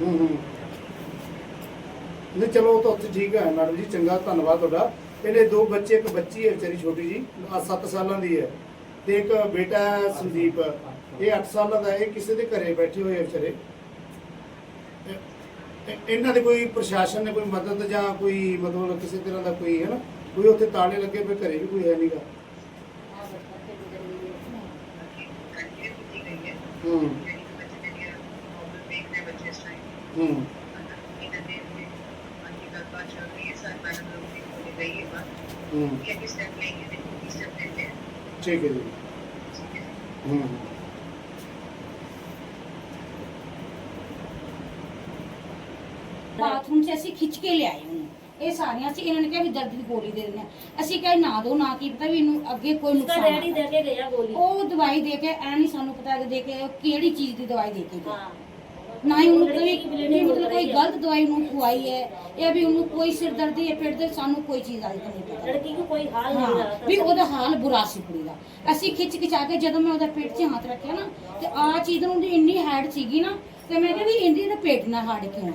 ਹੂੰ ਹੂੰ। ਨਹੀਂ ਚਲੋ ਉਹ ਤਾਂ ਉੱਥੇ ਠੀਕ ਹੈ ਮੈਡਮ ਜੀ ਚੰਗਾ ਧੰਨਵਾਦ ਤੁਹਾਡਾ। ਇਹਨੇ ਦੋ ਬੱਚੇ ਇੱਕ ਬੱਚੀ ਹੈ ਵਿਚਾਰੀ ਛੋਟੀ ਜੀ ਆ 7 ਸਾਲਾਂ ਦੀ ਹੈ ਤੇ ਇੱਕ ਬੇਟਾ ਹੈ ਸੰਦੀਪ। ਇਹ 8 ਸਾਲਾਂ ਦਾ ਹੈ, ਇਹ ਕਿਸੇ ਦੇ ਘਰੇ ਬੈਠੇ ਹੋਏ ਆ ਵਿਚਾਰੇ। ਇਹਨਾਂ ਦੇ ਕੋਈ ਪ੍ਰਸ਼ਾਸਨ ਨੇ ਕੋਈ ਮਦਦ ਜਾਂ ਕੋਈ ਮਤਲਬ ਕਿਸੇ ਤਰ੍ਹਾਂ ਦਾ ਕੋਈ ਹੈ ਨਾ ਕੋਈ ਉੱਥੇ ਤਾਲੇ ਲੱਗੇ ਪਏ ਘਰੇ ਵੀ ਕੋਈ ਹੈ ਨਹੀਂਗਾ ਹੂੰ। ਹੂੰ ਹੂੰ ਠੀਕ ਹੈ ਜੀ ਹੂੰ ਬਾਥਰੂਮ 'ਚ ਅਸੀਂ ਖਿੱਚ ਕੇ ਲਿਆਏ ਉਹਨੂੰ ਇਹ ਸਾਰੀਆਂ ਸੀ ਇਹਨਾਂ ਨੇ ਕਿਹਾ ਵੀ ਦਰਦ ਦੀ ਗੋਲੀ ਦੇ ਦਿੰਦੇ ਆ ਅਸੀਂ ਕਹੇ ਨਾ ਦੋ ਨਾ ਕੀ ਪਤਾ ਵੀ ਇਹਨੂੰ ਅੱਗੇ ਕੋਈ उसका ਨੁਕਸਾਨ डैडी दे के गया गोली ਉਹ ਦਵਾਈ ਦੇ ਕੇ ਐ ਨਹੀਂ ਸਾਨੂੰ ਪਤਾ ਕਿ ਦੇ ਕੇ ਉਹ ਕਿਹੜੀ ਚੀਜ਼ ਦੀ ਦਵਾਈ ਦੇ ਕੇ ਗਿਆ हाँ ਨਾ ਹੀ ਉਹਨੂੰ ਕੋਈ ਨਹੀਂ ਮਤਲਬ ਕੋਈ ਗਲਤ ਦਵਾਈ ਨੂੰ ਖਵਾਈ ਹੈ ਇਹ ਵੀ ਉਹਨੂੰ ਕੋਈ ਸਿਰ ਦਰਦੀ ਹੈ ਪੇਟ ਦੇ ਸਾਨੂੰ ਕੋਈ ਚੀਜ਼ ਆਈ ਤਾਂ ਨਹੀਂ ਲੜਕੀ ਨੂੰ ਕੋਈ ਹਾਲ ਨਹੀਂ ਹਾਂ, ਵੀ ਉਹਦਾ ਹਾਲ ਬੁਰਾ ਸੀ ਕੁੜੀ ਦਾ। ਅਸੀਂ ਖਿੱਚ ਖਿਚਾ ਕੇ ਜਦੋਂ ਮੈਂ ਉਹਦਾ ਪੇਟ 'ਚ ਹੱਥ ਰੱਖਿਆ ਨਾ ਤੇ ਆ ਚੀਜ਼ ਨੂੰ ਉਹਦੀ ਇੰਨੀ ਹੈਡ ਸੀਗੀ ਨਾ ਤੇ ਮੈਂ ਕਿਹਾ ਵੀ ਇੰਦੀ ਦਾ ਪੇਟ ਨਾ ਹਾੜ ਕਿਉਂ ਹੈ?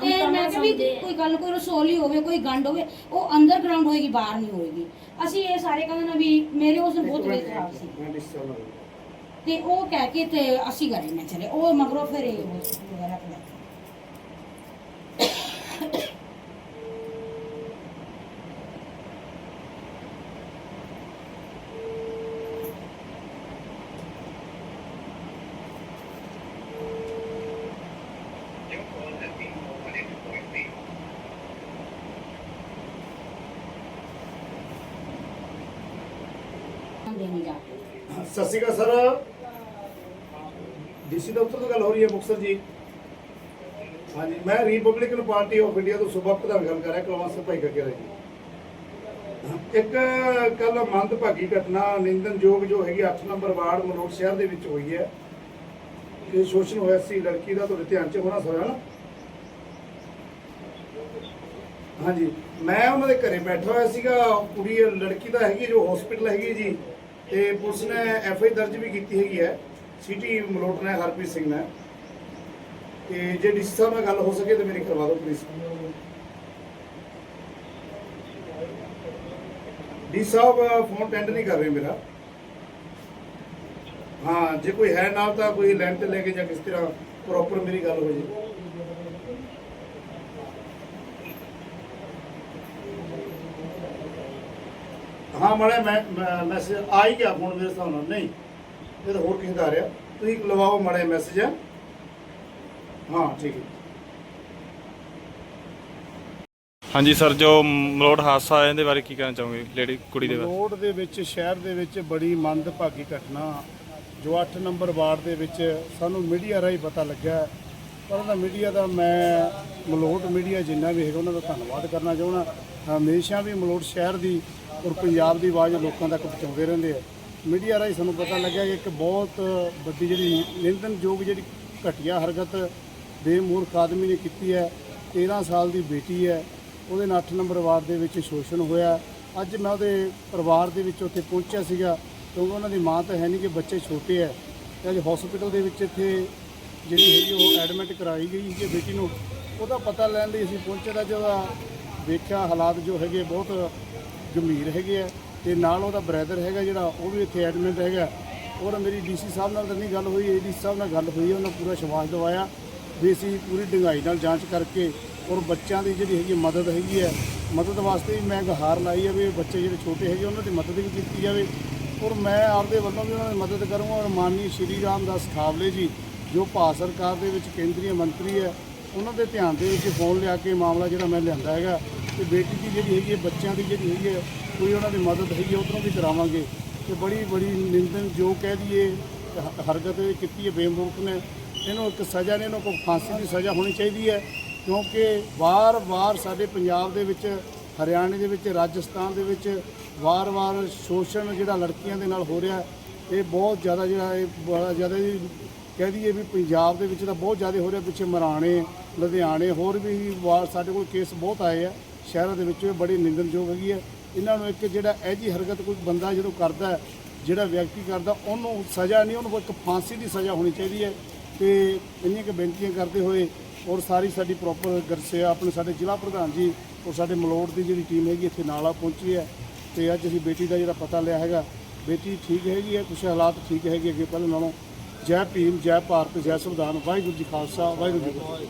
ਤੇ ਮੈਂ ਕਿਹਾ ਵੀ ਕੋਈ ਗੱਲ ਕੋਈ ਰਸੋਲੀ ਹੋਵੇ ਕੋਈ ਗੰਡ ਹੋਵੇ ਉਹ ਅੰਡਰਗਰਾਉਂਡ ਹੋਏਗੀ ਬਾਹਰ ਨਹੀਂ ਹੋਏਗੀ। ਅਸੀਂ ਇਹ ਸਾਰੇ ਕਹਿੰਦੇ ਨਾ ਵੀ ਮੇਰੇ ਉਸ ਨੂੰ ਬਹੁਤ ਵੇਖ ਖਰਾਬ ਸੀ। ਤੇ ਉਹ ਕਹਿ ਕੇ ਤੇ ਅਸੀਂ ਗਏ ਮੈਂ ਚਲੇ। ਉਹ ਮਗਰੋਂ ਫਿਰ ਇਹ hospital ਵਗੈਰਾ ਲੈ ਸਤਿ ਸ਼੍ਰੀ ਅਕਾਲ ਸਰ। ਡੀਸੀ ਦਫ਼ਤਰ ਤੋਂ ਗੱਲ ਹੋ ਰਹੀ ਹੈ, ਮੁਕਤਸਰ ਜੀ। ਹਾਂਜੀ, ਮੈਂ ਰਿਪਬਲਿਕਨ ਪਾਰਟੀ ਆਫ ਇੰਡੀਆ ਤੋਂ ਸੂਬਾ ਪ੍ਰਧਾਨ ਗੱਲ ਕਰ ਰਿਹਾ ਕਲਵਾਸ ਭਾਈ ਕੱਕੇ ਜੀ। ਇੱਕ ਕੱਲ ਮੰਦਭਾਗੀ ਘਟਨਾ ਨਿੰਦਨਯੋਗ ਜੋ ਹੈਗੀ 8 ਨੰਬਰ ਵਾਰਡ ਮਲੋਟ ਸ਼ਹਿਰ ਦੇ ਵਿੱਚ ਹੋਈ ਹੈ। ਇਹ ਸ਼ੋਸ਼ਣ ਹੋਇਆ ਸੀ, ਲੜਕੀ ਦਾ ਤੁਹਾਡੇ ਧਿਆਨ ਚ ਹੋਣਾ ਸਰ ਨਾ? ਹਾਂਜੀ, ਮੈਂ ਉਹਨਾਂ ਦੇ ਘਰੇ ਬੈਠਾ ਹੋਇਆ ਸੀਗਾ, ਕੁੜੀ ਲੜਕੀ ਦਾ ਹੈਗੀ, ਜੋ ਹਸਪੀਟਲ ਹੈਗੀ ਜੀ, ਤੇ ਪੁਲਿਸ ਨੇ ਐਫ ਆਈ ਦਰਜ ਵੀ ਕੀਤੀ ਹੈਗੀ ਹੈ। ਸਿਟੀ ਮਲੋਟ ਨੇ ਹਰਪ੍ਰੀਤ ਸਿੰਘ ਨੇ। ਤੇ ਜੇ ਡੀਸੀ ਸਾਹਿਬ ਨਾਲ ਗੱਲ ਹੋ ਸਕੇ ਤਾਂ ਮੇਰੀ ਕਰਵਾ ਦਿਓ ਪਲੀਜ਼ ਡੀ ਸਾਹਿਬ ਫੋਨ ਅਟੈਂਡ ਨਹੀਂ ਕਰ ਰਹੇ ਮੇਰਾ। ਹਾਂ, ਜੇ ਕੋਈ ਹੈ ਨਾਲ ਤਾਂ ਕੋਈ ਲਾਈਨ ਤੇ ਲੈ ਕੇ ਜਾਂ ਕਿਸ ਤਰ੍ਹਾਂ ਪ੍ਰੋਪਰ ਮੇਰੀ ਗੱਲ ਹੋ ਜੇ। ਹਾਂ, ਮਾੜਾ ਮੈਂ ਮੈਸੇਜ ਆ ਹੀ ਗਿਆ ਫੋਨ ਮੇਰੇ ਹਿਸਾਬ ਨਹੀਂ। ਇਹ ਤਾਂ ਹੋਰ ਕਿਸੇ ਦਾ ਆ ਰਿਹਾ। ਤੁਸੀਂ ਲਵਾਓ ਮਾੜਾ ਮੈਸੇਜ ਹਾਂ ਠੀਕ ਹੈ। ਹਾਂਜੀ ਸਰ ਜੋ ਮਲੋਟ ਹਾਦਸਾ ਆਇਆ ਇਹਦੇ ਬਾਰੇ ਕੀ ਕਹਿਣਾ ਚਾਹੋਗੇ? ਲੇਡੀ ਕੁੜੀ ਦੇ ਬਾਰੇ। ਰੋਡ ਦੇ ਵਿੱਚ ਸ਼ਹਿਰ ਦੇ ਵਿੱਚ ਬੜੀ ਮੰਦਭਾਗੀ ਘਟਨਾ। ਜੋ 8 ਨੰਬਰ ਵਾਰਡ ਦੇ ਵਿੱਚ ਸਾਨੂੰ ਮੀਡੀਆ ਰਾਹੀਂ ਪਤਾ ਲੱਗਾ ਪਰ ਉਹਦਾ ਮੀਡੀਆ ਦਾ ਮੈਂ ਮਲੋਟ ਮੀਡੀਆ ਜਿੰਨਾ ਵੀ ਹੈਗਾ ਉਹਨਾਂ ਦਾ ਧੰਨਵਾਦ ਕਰਨਾ ਚਾਹੁੰਦਾ। ਹਮੇਸ਼ਾ ਵੀ ਮਲੋਟ ਸ਼ਹਿਰ ਦੀ ਔਰ ਪੰਜਾਬ ਦੀ ਆਵਾਜ਼ ਲੋਕਾਂ ਤੱਕ ਪਹੁੰਚਾਉਂਦੇ ਰਹਿੰਦੇ ਆ। ਮੀਡੀਆ ਰਾਹੀਂ ਸਾਨੂੰ ਪਤਾ ਲੱਗਿਆ ਕਿ ਇੱਕ ਬਹੁਤ ਵੱਡੀ ਜਿਹੜੀ ਨਿੰਦਨਯੋਗ ਜਿਹੜੀ ਘਟੀਆ ਹਰਕਤ ਬੇਮੂਰਖ ਆਦਮੀ ਨੇ ਕੀਤੀ ਹੈ 13 ਸਾਲ ਦੀ ਬੇਟੀ ਹੈ, ਉਹਦੇ ਨਾਲ 8 ਨੰਬਰ ਵਾਰਡ ਦੇ ਵਿੱਚ ਸ਼ੋਸ਼ਣ ਹੋਇਆ। ਅੱਜ ਮੈਂ ਉਹਦੇ ਪਰਿਵਾਰ ਦੇ ਵਿੱਚ ਉੱਥੇ ਪਹੁੰਚਿਆ ਸੀਗਾ, ਕਿਉਂਕਿ ਉਹਨਾਂ ਦੀ ਮਾਂ ਤਾਂ ਹੈ ਨਹੀਂ ਕਿ ਬੱਚੇ ਛੋਟੇ ਹੈ। ਤੇ ਅੱਜ ਹਸਪੀਟਲ ਦੇ ਵਿੱਚ ਇੱਥੇ ਜਿਹੜੀ ਹੈਗੀ ਉਹ ਐਡਮਿਟ ਕਰਾਈ ਗਈ ਕਿ ਬੇਟੀ ਨੂੰ। ਉਹਦਾ ਪਤਾ ਲੈਣ ਲਈ ਅਸੀਂ ਪਹੁੰਚੇ ਤਾਂ ਜਿਹਦਾ ਵੇਖਿਆ ਹਾਲਾਤ ਜੋ ਹੈਗੇ ਬਹੁਤ ਗੰਭੀਰ ਹੈਗੇ ਆ। ਤੇ ਨਾਲ ਉਹਦਾ ਬ੍ਰਦਰ ਹੈਗਾ ਜਿਹੜਾ ਉਹ ਵੀ ਇੱਥੇ ਐਡਮਿਟ ਹੈਗਾ। ਔਰ ਮੇਰੀ ਡੀਸੀ ਸਾਹਿਬ ਨਾਲ ਤਾਂ ਨਹੀਂ ਗੱਲ ਹੋਈ ਏਡੀ ਸਾਹਿਬ ਨਾਲ ਗੱਲ ਹੋਈ ਹੈ, ਉਹਨਾਂ ਪੂਰਾ ਵਿਸ਼ਵਾਸ ਦਿਵਾਇਆ ਵੀ ਅਸੀਂ ਪੂਰੀ ਡੂੰਘਾਈ ਨਾਲ ਜਾਂਚ ਕਰਕੇ ਔਰ ਬੱਚਿਆਂ ਦੀ ਜਿਹੜੀ ਹੈਗੀ ਮਦਦ ਹੈਗੀ ਹੈ ਮਦਦ ਵਾਸਤੇ ਵੀ ਮੈਂ ਗੁਹਾਰ ਲਾਈ ਹੈ ਵੀ ਬੱਚੇ ਜਿਹੜੇ ਛੋਟੇ ਹੈਗੇ ਉਹਨਾਂ ਦੀ ਮਦਦ ਵੀ ਕੀਤੀ ਜਾਵੇ। ਔਰ ਮੈਂ ਆਪਦੇ ਵੱਲੋਂ ਵੀ ਉਹਨਾਂ ਦੀ ਮਦਦ ਕਰੂੰਗਾ ਔਰ ਮਾਨਨੀ ਸ਼੍ਰੀ ਰਾਮਦਾਸ ਖਾਵਲੇ ਜੀ ਜੋ ਭਾਰਤ ਸਰਕਾਰ ਦੇ ਵਿੱਚ ਕੇਂਦਰੀ ਮੰਤਰੀ ਹੈ ਉਹਨਾਂ ਦੇ ਧਿਆਨ ਦੇ ਵਿੱਚ ਫੋਨ ਲਿਆ ਕੇ ਮਾਮਲਾ ਜਿਹੜਾ ਮੈਂ ਲਿਆਂਦਾ ਹੈਗਾ ਤੇ ਬੇਟੀ ਦੀ ਜਿਹੜੀ ਹੈਗੀ ਹੈ, ਬੱਚਿਆਂ ਦੀ ਜਿਹੜੀ ਹੈਗੀ ਹੈ, ਕੋਈ ਉਹਨਾਂ ਦੀ ਮਦਦ ਹੈਗੀ ਹੈ, ਉਧਰੋਂ ਵੀ ਕਰਾਵਾਂਗੇ। ਤੇ ਬੜੀ ਬੜੀ ਨਿੰਦਨ ਜੋ ਕਹਿ ਦਈਏ ਹਰਕਤ ਕੀਤੀ ਹੈ, ਬੇਮੁਲਕ ਨੇ। ਇਹਨੂੰ ਇੱਕ ਸਜ਼ਾ ਨੇ, ਇਹਨੂੰ ਕੋਈ ਫਾਂਸੀ ਦੀ ਸਜ਼ਾ ਹੋਣੀ ਚਾਹੀਦੀ ਹੈ, ਕਿਉਂਕਿ ਵਾਰ-ਵਾਰ ਸਾਡੇ ਪੰਜਾਬ ਦੇ ਵਿੱਚ, ਹਰਿਆਣੇ ਦੇ ਵਿੱਚ, ਰਾਜਸਥਾਨ ਦੇ ਵਿੱਚ ਵਾਰ-ਵਾਰ ਸ਼ੋਸ਼ਣ ਜਿਹੜਾ ਲੜਕੀਆਂ ਦੇ ਨਾਲ ਹੋ ਰਿਹਾ, ਇਹ ਬਹੁਤ ਜ਼ਿਆਦਾ ਜਿਹੜਾ, ਇਹ ਬੜਾ ਜ਼ਿਆਦਾ ਕਹਿ ਦਈਏ ਵੀ ਪੰਜਾਬ ਦੇ ਵਿੱਚ ਤਾਂ ਬਹੁਤ ਜ਼ਿਆਦਾ ਹੋ ਰਿਹਾ, ਪਿੱਛੇ ਮਰਾਣੇ, ਲੁਧਿਆਣੇ, ਹੋਰ ਵੀ ਵਾਰ ਸਾਡੇ ਕੋਲ ਕੇਸ ਬਹੁਤ ਆਏ ਆ। ਸ਼ਹਿਰਾਂ ਦੇ ਵਿੱਚ ਇਹ ਬੜੀ ਨਿੰਦਣਯੋਗ ਹੈਗੀ ਹੈ। ਇਹਨਾਂ ਨੂੰ ਇੱਕ ਜਿਹੜਾ ਇਹ ਜੀ ਹਰਕਤ ਕੋਈ ਬੰਦਾ ਜਦੋਂ ਕਰਦਾ ਜਿਹੜਾ ਵਿਅਕਤੀ ਕਰਦਾ, ਉਹਨੂੰ ਸਜ਼ਾ ਨਹੀਂ, ਉਹਨੂੰ ਇੱਕ ਫਾਂਸੀ ਦੀ ਸਜ਼ਾ ਹੋਣੀ ਚਾਹੀਦੀ ਹੈ। ਤੇ ਇੰਨੀਆਂ ਕੁ ਬੇਨਤੀਆਂ ਕਰਦੇ ਹੋਏ ਔਰ ਸਾਰੀ ਸਾਡੀ ਪ੍ਰੋਪਰ ਗਰਸਿਆ ਆਪਣੇ ਸਾਡੇ ਜ਼ਿਲ੍ਹਾ ਪ੍ਰਧਾਨ ਜੀ ਔਰ ਸਾਡੇ ਮਲੋਟ ਦੀ ਜਿਹੜੀ ਟੀਮ ਹੈਗੀ, ਇੱਥੇ ਨਾਲ ਆ ਪਹੁੰਚੀ ਹੈ। ਤੇ ਅੱਜ ਅਸੀਂ ਬੇਟੀ ਦਾ ਜਿਹੜਾ ਪਤਾ ਲਿਆ ਹੈਗਾ, ਬੇਟੀ ਠੀਕ ਹੈਗੀ ਹੈ, ਕੁਛ ਹਾਲਾਤ ਠੀਕ ਹੈਗੇ ਅੱਗੇ ਪਹਿਲਾਂ ਨਾਲੋਂ। ਜੈ ਭੀਮ, ਜੈ ਭਾਰਤ, ਜੈ ਸੰਵਿਧਾਨ, ਵਾਹਿਗੁਰੂ ਜੀ ਖਾਲਸਾ, ਵਾਹਿਗੁਰੂ ਜੀ